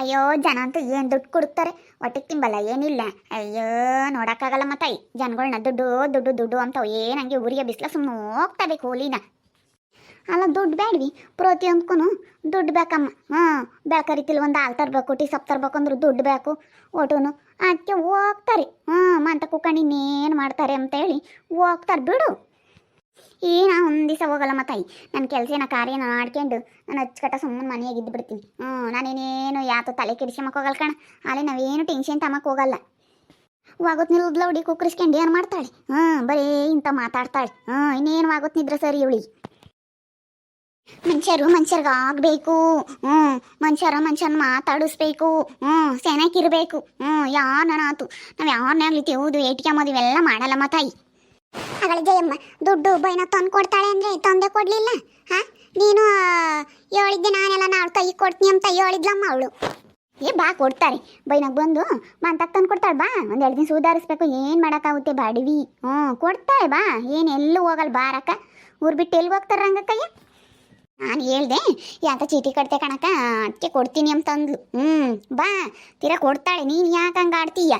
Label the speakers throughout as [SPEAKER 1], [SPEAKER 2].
[SPEAKER 1] ಅಯ್ಯೋ ಜನ ಅಂತೂ ಏನು ದುಡ್ಡು ಕೊಡ್ತಾರೆ? ಹೊಟ್ಟೆಗೆ ತಿಂಬಲ್ಲ, ಏನಿಲ್ಲ. ಅಯ್ಯೋ, ನೋಡೋಕ್ಕಾಗಲ್ಲ ಮತ್ತಾಯಿ ಜನಗಳನ್ನ ದುಡ್ಡು ದುಡ್ಡು ದುಡ್ಡು ಅಂತ ಏನು ಹಂಗೆ ಊರಿಗೆ ಬಿಸಿಲ ಸುಮ್ಮನೆ ಹೋಗ್ತವೆ ಹೋಲಿನ. ಅಲ್ಲ, ದುಡ್ಡು ಬೇಡ್ವಿ. ಪ್ರತಿಯೊಂದಕ್ಕೂ ದುಡ್ಡು ಬೇಕಮ್ಮ. ಹಾಂ ಬೆಳಕರಿತಿಲ್ ಒಂದು ಹಾಲು ತರಬೇಕು, ಟೀ ಸೊಪ್ಪು ತರಬೇಕು ಅಂದ್ರೆ ದುಡ್ಡು ಬೇಕು. ಒಟುನು ಅದಕ್ಕೆ ಹೋಗ್ತಾರೆ. ಹ್ಞೂ ಮಂತ ಕುಕ್ಕಂಡು ಇನ್ನೇನು ಮಾಡ್ತಾರೆ ಅಂತೇಳಿ ಹೋಗ್ತಾರೆ. ಬಿಡು. ಏನ ಒಂದು ದಿವಸ ಹೋಗಲ್ಲ ತಾಯಿ. ನನ್ನ ಕೆಲಸ ಕಾರ್ಯ ಮಾಡ್ಕೊಂಡು ನಾನು ಅಚ್ಚುಕಟ್ಟ ಸುಮ್ಮನೆ ಮನೆಯಾಗ ಇದ್ದು ಬಿಡ್ತೀನಿ. ಹ್ಞೂ ನಾನೇನೇನು ಯಾತು ತಲೆ ಕೆಡಿಸ್ಕೊಂಬಕ್ಕೆ ಹೋಗಲ್ಲ ಕಣ. ಅಲ್ಲಿ ನಾವೇನು ಟೆನ್ಷನ್ ತಮಕ್ಕೆ ಹೋಗಲ್ಲ. ವಾಗೋತ್ ನಿಲ್ಲದ್ಲ ಹುಡಿ ಕುಕ್ಕರಿಸ್ಕೊಂಡು ಏನು ಮಾಡ್ತಾಳೆ? ಹ್ಞೂ ಬರೀ ಇಂಥ ಮಾತಾಡ್ತಾಳೆ. ಹ್ಞೂ ಇನ್ನೇನು ವಾಗೋತ್ ನಿದ್ರೆ ಸರಿ ಇವಳಿ ಮನುಷ್ಯರು ಮನುಷ್ಯರ್ಗೆ ಆಗಬೇಕು ಹ್ಞೂ ಮನುಷ್ಯರ ಮನುಷ್ಯನ ಮಾತಾಡಿಸ್ಬೇಕು. ಹ್ಞೂ ಸೆನಕಿರ್ಬೇಕು ಹ್ಞೂ ಯಾರನಾತು ನಾವು ಯಾರನ್ನಾಗ್ಲಿ ತೆವುದು ಏಟಿಕೆ ಇವೆಲ್ಲ ಮಾಡಲ್ಲ ಮತ್ತಾಯಿ ಅವಳ ಜಯಮ್ಮ, ದುಡ್ಡು ಬೈನ ತಂದು ಕೊಡ್ತಾಳೆ ಅಂದ್ರೆ ತಂದೆ ಕೊಡ್ಲಿಲ್ಲ. ಹಾ? ನೀನು ಹೇಳಿದ್ದೆ ನಾನೆಲ್ಲ ನಾಳೆ ಕೈ ಕೊಡ್ತೀನಿ ಅಂತ ಹೇಳಿದ್ಲಮ್ಮ ಅವಳು. ಏ, ಬಾ, ಕೊಡ್ತಾರೆ. ಬೈನಾಗ ಬಂದು ಮಂತಾಗ ತಂದು ಕೊಡ್ತಾಳೆ, ಬಾ. ಒಂದು ಎರಡು ದಿನ ಸುಧಾರಿಸ್ಬೇಕು. ಏನು ಮಾಡೋಕ್ಕಾಗುತ್ತೆ ಬಾಡಿವಿ? ಹ್ಞೂ, ಕೊಡ್ತಾಳೆ, ಬಾ. ಏನು ಎಲ್ಲೂ ಹೋಗಲ್ಲ, ಬಾರಕ್ಕ. ಊರು ಬಿಟ್ಟು ಎಲ್ಲಿ ಹೋಗ್ತಾರೆ ರಂಗಕ್ಕಯ್ಯ? ನಾನು ಹೇಳ್ದೆ, ಯಾಕೆ ಚೀಟಿ ಕಟ್ತೆ ಕಣಕ್ಕ? ಅದಕ್ಕೆ ಕೊಡ್ತೀನಿ ಅಂತ ಅಂದ್ಲು. ಹ್ಞೂ, ಬಾ. ತೀರಾ ಕೊಡ್ತಾಳೆ, ನೀನು ಯಾಕೆ ಹಂಗೆ ಆಡ್ತೀಯ?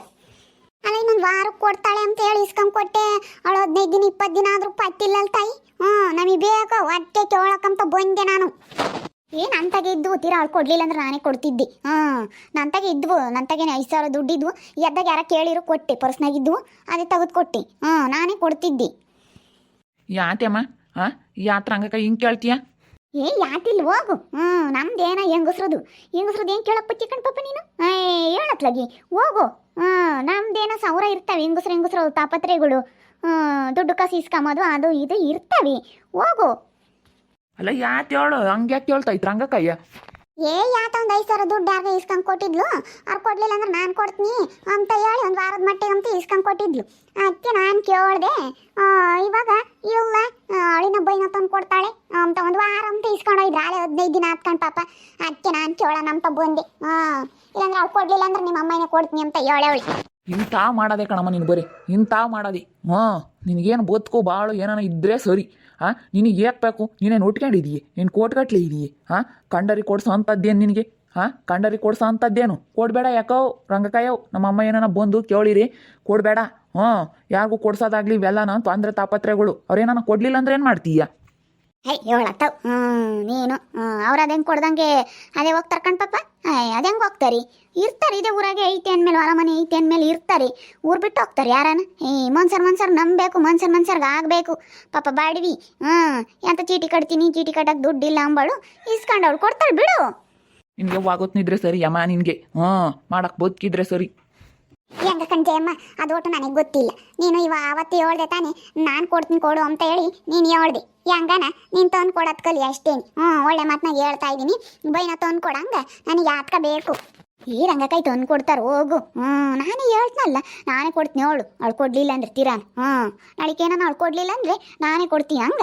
[SPEAKER 1] ಅಲ್ಲ, ಇನ್ನೊಂದು ವಾರಕ್ಕೆ ಕೊಡ್ತಾಳೆ ಅಂತ ಹೇಳಿ ಇಸ್ಕೊಂಡ್ ಕೊಟ್ಟೆ. ಅವಳು ಹದಿನೈದು ದಿನ ಇಪ್ಪತ್ತು ದಿನ ಆದ್ರೂ ಪಟ್ಟಿಲ್ಲಲ್ಲ ತಾಯಿ. ಹ್ಞೂ ನಮಗೆ ಬೇಕು. ಹೊಟ್ಟೆ ಕೇಳಕ್ಕಂತ ಬಂದೆ ನಾನು. ಏನು ಅಂತಾಗೆ ಇದ್ವು ತೀರಾ ಅವಳು ಕೊಡ್ಲಿಲ್ಲ ಅಂದ್ರೆ ನಾನೇ ಕೊಡ್ತಿದ್ದೆ. ಹಾಂ ನಂತಾಗೆ ಇದ್ವು. ನಂತಾಗೇನು ಐದು ಸಾವಿರ ದುಡ್ಡಿದ್ವು ಎದ್ದಾಗ ಯಾರ ಕೇಳಿರು ಕೊಟ್ಟೆ ಪರ್ಸ್ನಾಗಿದ್ವು ಅದೇ ತೆಗೆದು ಕೊಟ್ಟೆ. ಹಾಂ ನಾನೇ ಕೊಡ್ತಿದ್ದೆ.
[SPEAKER 2] ಯಾತಮ್ಮ? ಹಾಂ? ಯಾತ್ರ ಹಂಗಕ್ಕ ಹಿಂಗೆ ಕೇಳ್ತೀಯ?
[SPEAKER 1] ಏ, ಯಾತಿಲ್ ಹೋಗು. ಹ್ಞೂ ನಮ್ದೇನ ಹೆಂಗಸ್ರದು? ಹೆಂಗಸ್ರದ್ದು ಏನು ಕೇಳಪ್ಪ ಚಿಕ್ಕನ್ ಪಾಪ ನೀನು? ಏ ಹೇಳತ್ಲಾಗಿ ಹೋಗು. ಹ್ಞೂ ನಮ್ದೇನ ಸೌರ ಇರ್ತವೆ, ಹೆಂಗಸ್ರು ಹೆಂಗಸ್ರು ತಾಪತ್ರೆಗಳು. ದುಡ್ಡು ಕಾಸು ಇಸ್ಕೊಂಬೋದು ಅದು ಇದು ಇರ್ತವೆ. ಹೋಗು.
[SPEAKER 2] ಅಲ್ಲ, ಯಾತ್ ಹೇಳು? ಹಂಗೆ ಯಾಕೆ ಹೇಳ್ತಾ ಇತ್ತು ರಂಗಕ್ಕಯ್ಯ
[SPEAKER 1] ಏ, ಯಾತ ಒಂದು ಐದು ಸಾವಿರ ದುಡ್ಡು ಯಾರಿಗೆ ಇಸ್ಕೊಂಡು ಕೊಟ್ಟಿದ್ಲು. ಅವ್ರು ಕೊಡ್ಲಿಲ್ಲ ಅಂದ್ರೆ ನಾನು ಕೊಡ್ತೀನಿ ಅಂತ ಹೇಳಿ ಒಂದು ವಾರದ ಮಟ್ಟಿಗೆ ಅಂತ ಇಸ್ಕೊಂಡು ಕೊಟ್ಟಿದ್ಲು. ಅದಕ್ಕೆ ನಾನು ಕೇಳಿದೆ. ಇವಾಗ ಇಲ್ಲ ಅಳಿನ ಬೈನ ತಂದು ಕೊಡ್ತಾಳೆ ಅಂತ ಒಂದು ವಾರ ಅಂತ ಇಸ್ಕೊಂಡು ಹೋಯ್ತು ಹಾಳೆ ಹದಿನೈದು ದಿನ ಹತ್ಕೊಂಡು ಪಾಪ. ಅದಕ್ಕೆ ನಾನು ಕೇಳೋಣ ಅಂತ ಬಂದೆ. ಹಾಂ ಇಲ್ಲಾಂದ್ರೆ ಅವ್ಳು ಕೊಡ್ಲಿಲ್ಲ ಅಂದ್ರೆ ನಿಮ್ಮ ಅಮ್ಮನೇ ಕೊಡ್ತೀನಿ ಅಂತ ಹೇಳಿ ಅವಳಿ.
[SPEAKER 2] ಇಂಥ ಮಾಡೋದೆ ಕಣಮ್ಮ ನೀನು ಬರೀ. ಇಂಥ ಮಾಡೋದಿ. ಹಾಂ, ನಿನಗೇನು ಬದುಕು ಬಾಳು ಏನಾನ ಇದ್ದರೆ ಸರಿ. ಹಾಂ? ನಿನಗೆ ಏಕ್ ಬೇಕು? ನೀನೇನು ಉಟ್ಕೊಂಡಿದೀಯ ನೀನು ಕೋಟ್ಗಟ್ಲೆ ಇದೀಯ. ಹಾಂ? ಕಂಡರಿ ಕೊಡಿಸೋ ಅಂಥದ್ದೇನು ನಿನಗೆ? ಹಾಂ? ಕಂಡರಿ ಕೊಡಿಸೋ ಅಂಥದ್ದೇನು ಕೊಡಬೇಡ ಯಾಕೋ? ರಂಗಕಾಯವ್ ನಮ್ಮ ಅಮ್ಮ ಏನಾನ ಬಂದು ಕೇಳಿರಿ. ಕೊಡಬೇಡ. ಹ್ಞೂ ಯಾರಿಗೂ ಕೊಡ್ಸೋದಾಗ್ಲಿ ನಾನು ತೊಂದರೆ ತಾಪತ್ರೆಗಳು ಅವ್ರೇನಾನ ಕೊಡಲಿಲ್ಲ ಅಂದ್ರೆ ಏನು ಮಾಡ್ತೀಯ?
[SPEAKER 1] ಹೇ ಹೇಳತ್ತವ್ ಹ್ಞೂ ನೀನು. ಅವ್ರು ಅದೇಂಗೆ ಕೊಡ್ದಂಗೆ? ಅದೇ ಹೋಗಿ ಕಣ್ ಪಾಪ? ಅಯ್ಯ ಅದೇಂಗೆ ಹೋಗ್ತಾರಿ? ಇರ್ತಾರೆ ಇದೇ ಊರಾಗೆ ಐತೆ ಅಂದಮೇಲೆ ಹೊಲ ಮನೆ ಐತೆ ಅಂದಮೇಲೆ ಇರ್ತಾರೆ. ಊರು ಬಿಟ್ಟು ಹೋಗ್ತಾರೆ ಯಾರನ? ಏ ಮನ್ಸರ್ ಮನ್ಸರ್ ನಂಬಬೇಕು ಮನ್ಸರ್ ಮನ್ಸರ್ಗೆ ಆಗಬೇಕು. ಪಾಪ ಬಾಡ್ವಿ. ಹ್ಞೂ ಎಂತ ಚೀಟಿ ಕಟ್ತೀನಿ ಚೀಟಿ ಕಟ್ಟಕ್ಕೆ ದುಡ್ಡಿಲ್ಲ ಅಂಬಳು. ಇಸ್ಕೊಂಡವಳು ಕೊಡ್ತಾಳೆ ಬಿಡು.
[SPEAKER 2] ನಿನಗೆ ನಿದ್ರೆ ಸರಿ ಅಮ್ಮ ನಿನಗೆ? ಹ್ಞೂ ಮಾಡಕ್ಕೆ ಬದುಕಿದ್ರೆ ಸರಿ.
[SPEAKER 1] ಹೆಂಗ ಕಣ್ಜಯಮ್ಮ ಅದು ಒಟ್ಟು ನನಗೆ ಗೊತ್ತಿಲ್ಲ. ನೀನು ಇವ ಅವತ್ತು ಹೇಳ್ದೆ ತಾನೆ ನಾನು ಕೊಡ್ತೀನಿ ಕೊಡು ಅಂತ ಹೇಳಿ ನೀನು ಹೇಳ್ದೆ. ಹೆಂಗನ ನೀನ್ ತಂದು ಕೊಡೋದು ಕಲಿ ಅಷ್ಟೇನ್. ಹ್ಮ್, ಒಳ್ಳೆ ಮಾತ್ನ ಹೇಳ್ತಾ ಇದ್ದೀನಿ ಬೈನ ತಂದು ಕೊಡಂಗ ನನಗೆ ಯಾತ್ಕ ಬೇಕು. ಈ ರಂಗಕಾಯಿ ತಂದು ಕೊಡ್ತಾರ, ಹೋಗು. ಹ್ಮ್, ನಾನೇ ಹೇಳ್ತನಲ್ಲ. ನಾನೇ ಕೊಡ್ತೀನಿ ಅವಳು. ಅವಳು ಕೊಡ್ಲಿಲ್ಲ ಅಂದ್ರೆ ತೀರಾನು ಹ್ಮ್, ನಾಳೆಗೆ ಏನಾನ ಅವಳು ಕೊಡ್ಲಿಲ್ಲ ಅಂದ್ರೆ ನಾನೇ ಕೊಡ್ತೀನಿ ಹಂಗ.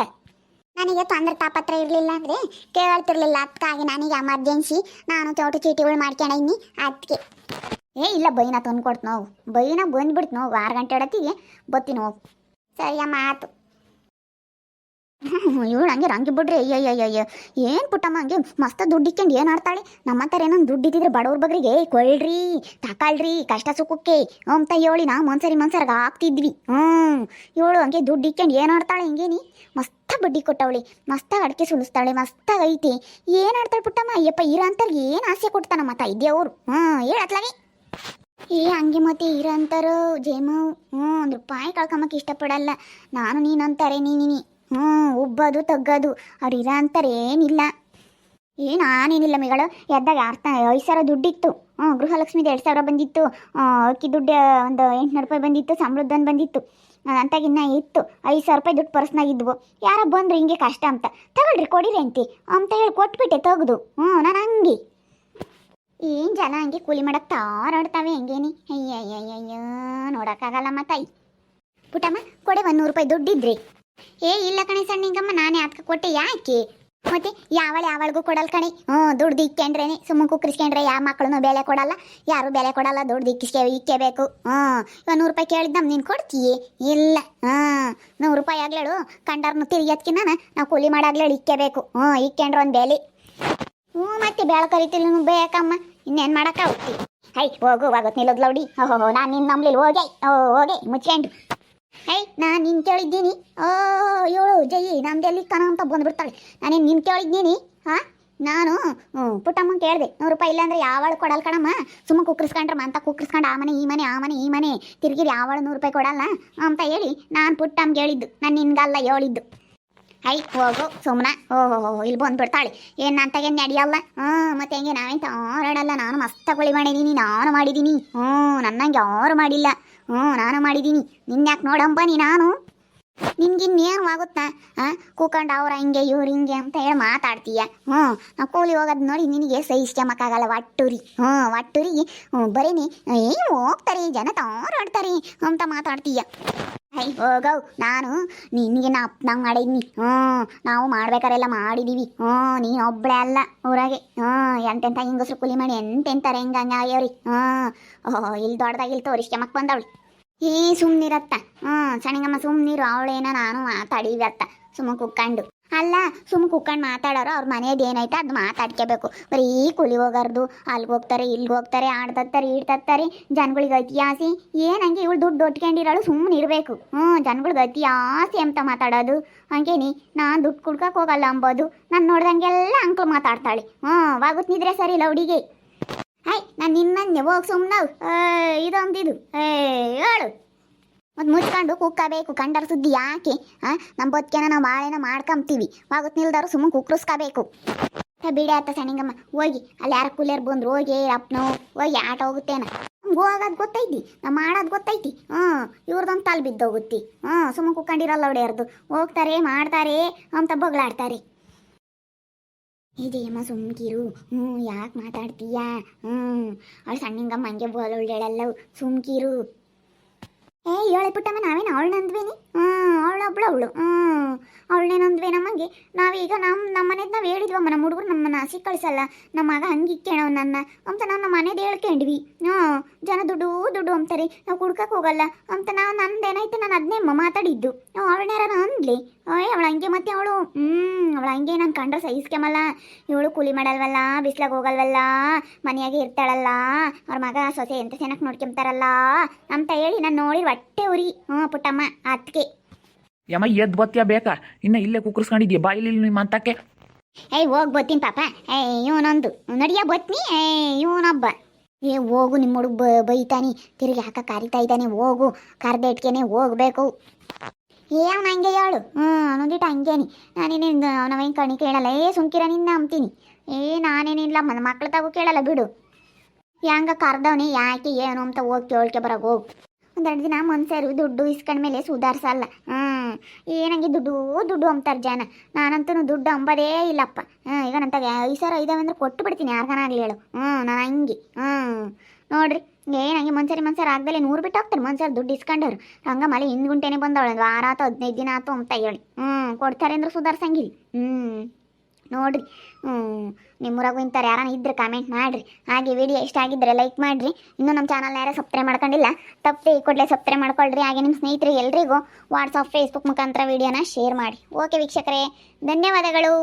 [SPEAKER 1] ನನಗೆ ತೊಂದರೆ ತಾಪತ್ರ ಇರಲಿಲ್ಲ ಅಂದ್ರೆ ಕೇಳ್ತಿರ್ಲಿಲ್ಲ. ಅದಕ್ಕಾಗಿ ನನಗೆ ಎಮರ್ಜೆನ್ಸಿ ನಾನು ತೋಟ ಚೀಟಿಗಳು ಮಾಡ್ಕೊಂಡಿನಿ ಅದಕ್ಕೆ ಏ, ಇಲ್ಲ ಬೈನ ತಂದು ಕೊಡ್ತು ನೋವು. ಬೈನ ಬಂದ್ಬಿಡ್ತು ನೋವು. ಆರು ಗಂಟೆ ಇಡತ್ತಿಗೆ ಬತ್ತೀನಿ ಹೋಗು ಸರಿಯಮ್ಮ ಆತು ಇವಳು ಹಂಗೆ ರಂಗಿ ಬಿಡ್ರಿ. ಅಯ್ಯೋ ಅಯ್ಯೋ ಏನು ಪುಟ್ಟಮ್ಮ ಹಂಗೆ ಮಸ್ತ ದುಡ್ಡು ಇಕ್ಕೊಂಡು ಏನು ಆಡ್ತಾಳೆ? ನಮ್ಮ ಹತ್ರ ಏನೊಂದು ದುಡ್ಡು ಇದ್ದಿದ್ರೆ ಬಡವ್ರ ಬಗ್ರಿಗೆ ಕೊಳ್ರಿ, ತಕಳ್ರಿ, ಕಷ್ಟ ಸುಖಕ್ಕೆ. ಅಂತ ಹೇಳಿ ನಾ ಮನ್ಸರಿ ಮನ್ಸರ್ಗೆ ಹಾಕ್ತಿದ್ವಿ. ಹ್ಞೂ ಇವಳು ಹಂಗೆ ದುಡ್ಡು ಇಕ್ಕೊಂಡು ಏನು ಆಡ್ತಾಳೆ ಹಿಂಗೇನಿ ಮಸ್ತ ಬಡ್ಡಿ ಕೊಟ್ಟವಳಿ. ಮಸ್ತಾಗಿ ಅಡಿಕೆ ಸುಳಿಸ್ತಾಳೆ ಮಸ್ತಾಗಿ ಐತಿ. ಏನು ಆಡ್ತಾಳೆ ಪುಟ್ಟಮ್ಮ? ಅಯ್ಯಪ್ಪ, ಇರೋ ಏನು ಆಸೆ ಕೊಡ್ತಾನಮ್ಮ ತಾಯಿದ್ದೆ ಅವರು? ಹ್ಞೂ ಹೇಳತ್ಲಾಗೆ ಏ, ಹಂಗೆ ಮತ್ತೆ ಇರಂತಾರೋ ಜೇಮು. ಹ್ಞೂ ಒಂದು ರೂಪಾಯಿ ಕಳ್ಕೊಂಬಕ್ಕೆ ಇಷ್ಟಪಡಲ್ಲ. ನಾನು ನೀನಂತಾರೆ, ನೀನಿನಿ. ಹ್ಞೂ, ಉಬ್ಬದು, ತಗ್ಗದು. ಅವ್ರು ಅಂತಾರೆ ಏನಿಲ್ಲ. ಏನು ನಾನೇನಿಲ್ಲ ಮೇಗಳು ಎದ್ದಾಗ ಅರ್ಥ ಐದು ಸಾವಿರ ದುಡ್ಡಿತ್ತು. ಹ್ಞೂ ಗೃಹಲಕ್ಷ್ಮಿದು ಎರಡು ಸಾವಿರ ಬಂದಿತ್ತು. ಅಕ್ಕಿ ದುಡ್ಡು, ಒಂದು ಎಂಟುನೂರು ರೂಪಾಯಿ ಬಂದಿತ್ತು ಸಮೃದ್ಧನ ಬಂದಿತ್ತು. ಅಂತಾಗಿನ್ನ ಇತ್ತು. ಐದು ಸಾವಿರ ರೂಪಾಯಿ ದುಡ್ಡು ಪರ್ಸ್ನಾಗಿದ್ವು ಯಾರೋ ಬಂದ್ರೆ ಹಿಂಗೆ ಕಷ್ಟ ಅಂತ. ತಗೊಳ್ರಿ, ಕೊಡಿರಿ ಅಂತಿ. ಅಂತ ಹೇಳಿ ಕೊಟ್ಬಿಟ್ಟೆ, ತೆಗ್ದು. ಹ್ಞೂ, ನಾನು ಹಂಗೆ. ಏನು ಜನ ಹಂಗೆ ಕೂಲಿ ಮಾಡಕ್ಕೆ ತಾರಾಡ್ತಾವೆ ಹೆಂಗೇನಿ? ಅಯ್ಯ ನೋಡಕ್ಕಾಗಲ್ಲ ತಾಯಿ. ಪುಟ್ಟಮ್ಮ, ಕೊಡೆ ಒಂದು ನೂರು ರೂಪಾಯಿ ದುಡ್ಡಿದ್ರಿ. ಏ, ಇಲ್ಲ ಕಣೆ ಸಣ್ಣಿಂಗಮ್ಮ ನಾನೇ ಅದಕ್ಕೆ ಕೊಟ್ಟೆ ಯಾಕೆ? ಮತ್ತೆ ಯಾವಳ ಯಾವಳಿಗೂ ಕೊಡಲ್ ಕಣಿ? ಹ್ಞೂ ದುಡ್ಡು ಇಕ್ಕೊಂಡ್ರೇನೆ, ಸುಮ್ಮನೆ ಕುಕ್ಕರಿಸ್ಕೊಂಡ್ರೆ ಯಾವ ಮಕ್ಕಳನ್ನು ಬೆಲೆ ಕೊಡಲ್ಲ, ಯಾರು ಬೆಲೆ ಕೊಡಲ್ಲ ದುಡ್ಡು ಇಕ್ಕಿಸ್ಕೆ, ಇಕ್ಕೆಬೇಕು. ಹ್ಞೂ ಇವಾಗ ನೂರು ರೂಪಾಯಿ ಕೇಳಿದ್ ನೀನು ಕೊಡ್ತೀಯೇ? ಇಲ್ಲ. ಹಾಂ ನೂರು ರೂಪಾಯಿ ಆಗ್ಲೇಳು ಕಂಡರ್ನು ತಿರುಗಿ ಅದಕ್ಕಿನ್ನ ನಾವು ಕೂಲಿ ಮಾಡಾಗ್ಲೇಳು ಇಕ್ಕೆಬೇಕು. ಹ್ಞೂ, ಇಕ್ಕೊಂಡ್ರೆ ಒಂದು ಬೆಲೆ. ಹ್ಞೂ, ಮತ್ತೆ ಬೆಳಕರಿತಿಲ್ಲ ಬೇಕಮ್ಮ, ಇನ್ನೇನು ಮಾಡಕ್ಕ ಹೋಗ್ತಿ ಹೈ, ಹೋಗು ಹೋಗುತ್ತೆ ನಿಲ್ಲೋದ್ ಲೌಡಿ ಓಹೋ ನಾನು ನಿನ್ನ ನಂಬ್ಲಿಲ್ಲ, ಹೋಗೆ ಓ ಹೋಗೆ, ಮುಚ್ಕೊಂಡು. ಹೈ ನಾನು ನಿನ್ ಕೇಳಿದ್ದೀನಿ. ಓ, ಏಳು, ಜೈ ನಮ್ದೆಲ್ಲಿ ಕಣ ಅಂತ ಬಂದ್ಬಿಡ್ತಾಳೆ. ನಾನೇನು ನಿನ್ ಕೇಳಿದ್ದೀನಿ? ಹಾ? ನಾನು ಪುಟ್ಟಮ್ಮ ಕೇಳಿದೆ. ನೂರು ರೂಪಾಯಿ ಇಲ್ಲಾಂದ್ರೆ ಯಾವಳು ಕೊಡಲ್ಲ ಕಣಮ್ಮ. ಸುಮ್ಮ ಕುಕ್ಕರಿಸ್ಕೊಂಡ್ರಮ್ಮ ಅಂತ ಕುಕ್ಕರಿಸ್ಕೊಂಡು ಆ ಮನೆ, ಈ ಮನೆ, ಆ ಮನೆ, ಈ ಮನೆ. ತಿರ್ಗಿರಿ ಯಾವಳು ನೂರು ರೂಪಾಯಿ ಕೊಡಲ್ಲ ಅಂತ ಹೇಳಿ ನಾನು ಪುಟ್ಟಮ್ಗೆ ಹೇಳಿದ್ದು ನಾನು ನಿನ್ಗಲ್ಲ ಹೇಳಿದ್ದು. ಐ ಹೋಗು ಸುಮ್ಮನೆ ಓಹೋ ಇಲ್ಲಿ ಬಂದ್ಬಿಡ್ತಾಳೆ. ಏನು ನಂತಾಗೆ ನಡೆಯಲ್ಲ? ಹ್ಞೂ, ಮತ್ತೆ ಹೆಂಗೆ? ನಾವೇಂತ ಆರಾಡಲ್ಲ ನಾನು ಮಸ್ತ ಕುಳಿ ಮಾಡಿದ್ದೀನಿ ನಾನು ಮಾಡಿದ್ದೀನಿ ಹ್ಞೂ, ನನ್ನಂಗೆ ಯಾರು ಮಾಡಿಲ್ಲ. ಹ್ಞೂ, ನಾನು ಮಾಡಿದ್ದೀನಿ ನಿನ್ಯಾಕೆ ನೋಡಂಬನಿ ನಾನು. ನಿನ್ಗಿನ್ನೇನು ಆಗುತ್ತಾ? ಹಾಂ ಕೂಕೊಂಡು ಅವ್ರ ಹಿಂಗೆ, ಇವ್ರು ಹಿಂಗೆ ಅಂತ ಹೇಳಿ ಮಾತಾಡ್ತೀಯ. ಹ್ಞೂ ನಾವು ಕೂಲಿ ಹೋಗೋದು ನೋಡಿ ನಿನಗೆ ಸಹಿಸ್ಕೊಂಬಕ್ಕಾಗಲ್ಲ ಒಟ್ಟುರಿ ಹ್ಞೂ ಒಟ್ಟುರಿ ಬರೀನಿ, ಏನು ಹೋಗ್ತಾರೆ, ಜನ ತಾರಾಡ್ತಾರೆ ಅಂತ ಮಾತಾಡ್ತೀಯ. ಹೋಗವ್ ನಾನು, ನಿನಗೆ ನಾ, ನಾವು ಮಾಡಿದ್ನಿ. ಹ್ಞೂ, ನಾವು ಮಾಡ್ಬೇಕಾರೆಲ್ಲ ಮಾಡಿದೀವಿ. ಹ್ಞೂ, ನೀನು ಒಬ್ಬಳೆ ಅಲ್ಲ ಊರಾಗೆ. ಹ್ಞೂ ಎಂತೆಂಥ ಹಿಂಗಸ್ರು ಕೂಲಿ ಮಾಡಿ ಎಂತೆಂತಾರೆ ಹಿಂಗೆ ಹಂಗೆ ಆಗ್ಯಾವ್ರಿ ಹ್ಞೂ, ಓಹೋ ಇಲ್ಲಿ ದೊಡ್ಡದಾಗಿ ಇಲ್ಲಿ ತೋರಿಸ್ಕೊಂಬಕ್ ಬಂದವಳು. ಏ ಸುಮ್ಮನಿರತ್ತ ಹ್ಞೂ, ಸಣ್ಣಗಮ್ಮ ಸುಮ್ಮನಿರು ಅವಳೇನ ನಾನು ಮಾತಾಡಿವತ್ತ ಸುಮ್ಮ ಕುಕ್ಕಂಡು. ಅಲ್ಲ, ಸುಮ್ ಕುಕ್ಕಂಡು ಮಾತಾಡೋರು ಅವ್ರ ಮನೇದು ಏನೈತೆ ಅದು ಮಾತಾಡ್ಕೋಬೇಕು ಬರೀ ಕುಲಿ ಹೋಗಾರ್ದು ಅಲ್ಲಿಗೆ ಹೋಗ್ತಾರೆ ಇಲ್ಲಿಗೆ ಹೋಗ್ತಾರೆ ಆಡ್ತತ್ತಾರೆ ಈಡ್ತತ್ತಾರೆ ಜನಗಳಿಗೆ ಆಸೆ ಹಂಗೆ ಇವಳು ದುಡ್ಡು ಒಟ್ಕೊಂಡಿರೋಳು ಸುಮ್ಮನೆ ಇರಬೇಕು. ಹ್ಞೂ ಜನಗಳಿಗೆ ಆಸೆ ಅಂತ ಮಾತಾಡೋದು? ಹಂಗೇನಿ, ನಾನು ದುಡ್ಡು ಕುಡ್ಕಕ್ಕೆ ಹೋಗಲ್ಲ ಅಂಬೋದು. ನಾನು ನೋಡ್ದಂಗೆಲ್ಲ ಅಂಕಲ್ ಮಾತಾಡ್ತಾಳೆ. ಹ್ಞೂ ವಾಗುತ್ತಿದ್ರೆ ಸರಿ ಲೌಡಿಗೆ ಹಾಯ್ ನಾನು ನಿನ್ನೆ ಹೋಗಿ ಸುಮ್ಮನೆ ಇದೊಂದಿದು. ಏ ಹೇಳು. ಮತ್ತು ಮುಚ್ಕೊಂಡು ಕುಕ್ಕಬೇಕು. ಕಂಡರ ಸುದ್ದಿ ಯಾಕೆ? ಹಾಂ ನಮ್ಮ ಬದುಕೇನ ನಾವು ಬಾಳೆನ ಮಾಡ್ಕೊಂತೀವಿ ವಾಗುತ್ ನಿಲ್ದಾರು ಸುಮ್ಮನೆ ಕುಕ್ಕರಿಸ್ಕೋಬೇಕು ಬಿಡಿ ಆತ ಸಣ್ಣಿಂಗಮ್ಮ ಹೋಗಿ. ಅಲ್ಲಿ ಯಾರ ಕೂಲಿಯರ್ ಬಂದ್ರು ಹೋಗಿ ಅಪ್ಪನೋ, ಹೋಗಿ ಆಟ ಹೋಗುತ್ತೇನ? ಹೋಗೋದು ಗೊತ್ತೈತಿ. ನಾ ಮಾಡೋದು ಗೊತ್ತೈತಿ. ಹ್ಞೂ ಇವ್ರದೊಂದು ತಲೆ ಬಿದ್ದೋಗುತ್ತಿ. ಹ್ಞೂ ಸುಮ್ಮನೆ ಕುಕ್ಕೊಂಡಿರಲ್ಲ ಹೊಡೆಯರ್ದು ಹೋಗ್ತಾರೆ, ಮಾಡ್ತಾರೆ ಅಂತ ಬಗ್ಲಾಡ್ತಾರೆ. ಇದೆಯಮ್ಮ ಸುಮ್ಕಿರು. ಹ್ಞೂ ಯಾಕೆ ಮಾತಾಡ್ತೀಯಾ? ಹ್ಞೂ ಅವಳು ಸಣ್ಣಿಂಗಮ್ಮ ಹಂಗೆ ಬೋಲೊಳ್ಳೆಳಲ್ಲ ಸುಮ್ಕಿರು. ಏ ನಾವೇನು ಅವಳು ಅವಳನ್ನಂದ್ವೇನಿ ಹ್ಞೂ ಅವಳೊಬ್ಳು ಅವಳು. ಹ್ಞೂ ಅವಳನ್ನೇನಂದ್ವಿ ನಮಗೆ? ನಾವೀಗ ನಮ್ಮ ನಮ್ಮ ಮನೆದು ನಾವು ಹೇಳಿದ್ವಮ್ಮ ನಮ್ಮ ಹುಡುಗರು ನಮ್ಮನ್ನ ಹಸಿ ಕಳಿಸಲ್ಲ. ನಮ್ಮ ಮಗ ಹಂಗೆ ಇಕ್ಕೇಣವ್ ನನ್ನ ಅಂತ ನಾವು ನಮ್ಮ ಮನೇದು ಹೇಳ್ಕೊಂಡ್ವಿ. ಹಾಂ, ಜನ ದುಡ್ಡು ದುಡ್ಡು ಅಂತಾರೆ. ನಾವು ಕುಡ್ಕಕ್ಕೆ ಹೋಗಲ್ಲ. ಅಂತ ನಾವು ನಂದೇನೈತೆ ನಾನು ಅದನ್ನೇ ಮಾತಾಡಿದ್ದು. ನಾವು ಅವಳನ್ಯಾರ ಅಂದ್ಲಿ? ಓಯ್ ಅವಳು ಹಂಗೆ ಮತ್ತೆ ಅವಳು. ಹ್ಞೂ ಅವಳು ಹಂಗೆ ನಾನು ಕಂಡ್ರೆ ಸಹಿಸ್ಕೊಂಬಲ್ಲ. ಇವಳು ಕೂಲಿ ಮಾಡಲ್ವಲ್ಲ, ಬಿಸ್ಲಾಗ ಹೋಗಲ್ವಲ್ಲ, ಮನೆಯಾಗೆ ಇರ್ತಾಳಲ್ಲ, ಅವ್ರ ಮಗ ಸೊಸೆ ಎಂತ ಚೆನ್ನಾಗಿ ನೋಡ್ಕೊಂತಾರಲ್ಲ ಅಂತ ಹೇಳಿ ನಾನು ನೋಡಿ ಹೊಟ್ಟೆ ಉರಿ. ಹ್ಞೂ ಪುಟ್ಟಮ್ಮ ಅದಕ್ಕೆ
[SPEAKER 2] ಯಮ್ಮ ಎದ್ದು ಬತ್ತಿಯ ಬೇಕಾ? ಇನ್ನ ಇಲ್ಲೇ ಕುಕ್ಕರ್ಸ್ಕೊಂಡಿದ್ಯಾ ಬಾ, ಇಲ್ಲಿ ನಿಮ್ಮ ಅಂತಕ್ಕೆ.
[SPEAKER 1] ಏಯ್, ಹೋಗಿ ಬತ್ತೀನಿ ಪಾಪ. ಏಯ್, ಇವನೊಂದು. ನಡಿಯ ಬತ್ನಿ? ಏ ಇವನೊಬ್ಬ. ಏ, ಹೋಗು, ನಿಮ್ಮ ಹುಡುಗ ಬ, ಬೈತಾನೆ. ತಿರುಗಿ ಹಾಕ ಕರಿತಾ ಇದ್ದಾನೆ. ಹೋಗು ಕರ್ದೆಟ್ಕೆನೆ ಹೋಗ್ಬೇಕು. ಏ, ಅವ್ನು ಹಂಗೆ ಹೇಳು. ಹ್ಞೂ ಅವನೊಂದಿಟ್ಟು ಹಂಗೇನಿ. ನಾನೇನೇನು ಅವನವೇನು ಕಣಿ ಕೇಳಲ್ಲ. ಏ ಸುಂಕಿರ ನಿನ್ನ ಅಂತೀನಿ ಏ, ನಾನೇನಿಲ್ಲ. ಮನ ಮಕ್ಳು ತಗೋ ಕೇಳಲ್ಲ, ಬಿಡು. ಹೆಂಗ ಕರ್ದವನಿ, ಯಾಕೆ, ಏನು ಅಂತ ಹೋಗಿ ಕೇಳ್ಕೆ ಬರೋಕೆ ಹೋಗು. ಒಂದೆರಡು ದಿನ ಮನ್ಸರು ದುಡ್ಡು ಇಸ್ಕೊಂಡ್ಮೇಲೆ ಸುಧಾರಿಸಲ್ಲ. ಹ್ಞೂ ಏನಂಗೆ ದುಡ್ಡು ದುಡ್ಡು ಅಂತಾರೆ ಜನ. ನಾನಂತೂ ದುಡ್ಡು ಅಂಬದೇ ಇಲ್ಲಪ್ಪ. ಹಾಂ, ಈಗ ನಂತಾಗ ಐದು ಸಾವಿರ ಐದಾವೆ ಅಂದ್ರೆ ಕೊಟ್ಟು ಬಿಡ್ತೀನಿ ಯಾರಿಗಾನಾಗ್ಲಿ ಹೇಳು. ಹ್ಞೂ ನಾನು ಹಂಗೆ ಹ್ಞೂ ನೋಡ್ರಿ ಏನಂಗೆ ಮನ್ಸರಿ ಮನ್ಸರ್ ಆಗ್ದಲೇ ನೂರು ಬಿಟ್ಟು ಹೋಗ್ತಾರೆ. ಮನ್ಸರ್ ದುಡ್ಡು ಇಸ್ಕೊಂಡವ್ರು. ಹಂಗ ಮಳೆ ಹಿಂದ್ ಗುಂಟೆನೆ ಬಂದವಳು ವಾರ ಆತು ಹದಿನೈದು ದಿನ ಆತು ಅಂತ ಹೇಳಿ. ಹ್ಞೂ ಕೊಡ್ತಾರೆ ಅಂದ್ರೆ ಸುಧಾರ್ಸಂಗಿಲ್ಲ ಹ್ಞೂ ನೋಡ್ರಿ. ನಿಮ್ಮೂರಾಗೂ ಇಂಥವ್ರು ಯಾರನ್ನ ಇದ್ರೆ ಕಾಮೆಂಟ್ ಮಾಡಿರಿ. ಹಾಗೆ ವಿಡಿಯೋ ಇಷ್ಟ ಆಗಿದ್ರೆ ಲೈಕ್ ಮಾಡಿರಿ. ಇನ್ನೂ ನಮ್ಮ ಚಾನಲ್ ಯಾರು ಸಬ್ಸ್ಕ್ರೈಬ್ ಮಾಡ್ಕೊಂಡಿಲ್ಲ, ತಪ್ಪಿ ಕೂಡಲೇ ಸಬ್ಸ್ಕ್ರೈಬ್ ಮಾಡ್ಕೊಳ್ರಿ. ಹಾಗೆ ನಿಮ್ಮ ಸ್ನೇಹಿತರಿಗೆ ಎಲ್ರಿಗೂ ವಾಟ್ಸಪ್ ಫೇಸ್ಬುಕ್ ಮುಖಾಂತರ ವಿಡಿಯೋನ ಶೇರ್ ಮಾಡಿ. ಓಕೆ ವೀಕ್ಷಕರೇ, ಧನ್ಯವಾದಗಳು.